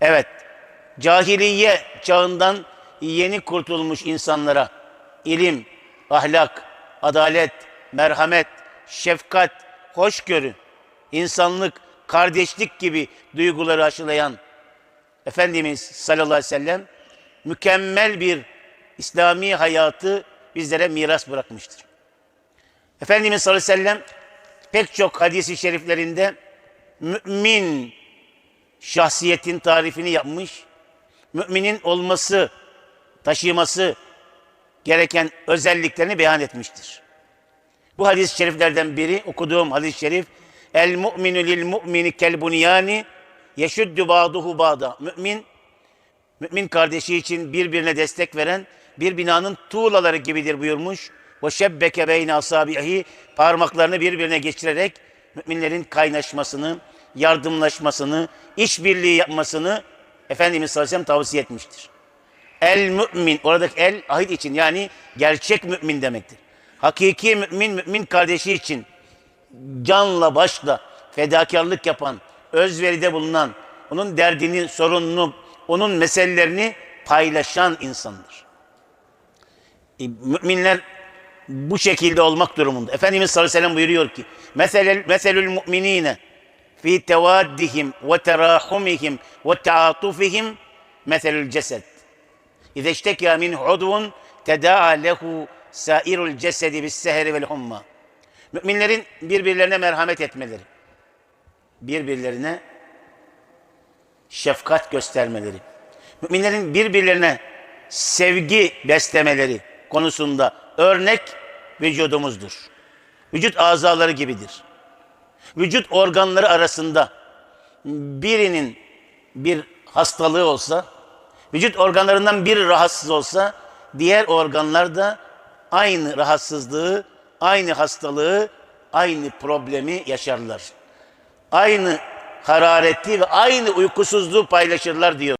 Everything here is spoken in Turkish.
Evet, cahiliye çağından yeni kurtulmuş insanlara ilim, ahlak, adalet, merhamet, şefkat, hoşgörü, insanlık, kardeşlik gibi duyguları aşılayan Efendimiz sallallahu aleyhi ve sellem mükemmel bir İslami hayatı bizlere miras bırakmıştır. Efendimiz sallallahu aleyhi ve sellem pek çok hadisi şeriflerinde mümin şahsiyetin tarifini yapmış. Müminin olması, taşıması gereken özelliklerini beyan etmiştir. Bu hadis-i şeriflerden biri okuduğum hadis-i şerif El mu'minu lil mu'mini kel bunyani yeşuddu ba'duhu ba'da. Mümin mümin kardeşi için birbirine destek veren bir binanın tuğlaları gibidir buyurmuş. Ve şebbeke beyne asabihi parmaklarını birbirine geçirerek müminlerin kaynaşmasını, yardımlaşmasını, işbirliği yapmasını Efendimiz sallallahu aleyhi ve sellem tavsiye etmiştir. El mümin, oradaki el ahit için yani gerçek mümin demektir. Hakiki mümin, mümin kardeşi için canla başla fedakarlık yapan, özveride bulunan, onun derdini, sorununu, onun meselelerini paylaşan insandır. E, müminler bu şekilde olmak durumunda. Efendimiz sallallahu aleyhi ve sellem buyuruyor ki meselel, meselül müminine ve terahumihim ve taatufihim meselül cesed. İze iştekâ min udvun tedâ'a lehu sairul cesedi bis seheri vel humma. Müminlerin birbirlerine merhamet etmeleri, birbirlerine şefkat göstermeleri, müminlerin birbirlerine sevgi beslemeleri konusunda örnek vücudumuzdur. Vücut azaları gibidir. Vücut organları arasında birinin bir hastalığı olsa, vücut organlarından biri rahatsız olsa, diğer organlar da aynı rahatsızlığı, aynı hastalığı, aynı problemi yaşarlar. Aynı harareti ve aynı uykusuzluğu paylaşırlar diyor.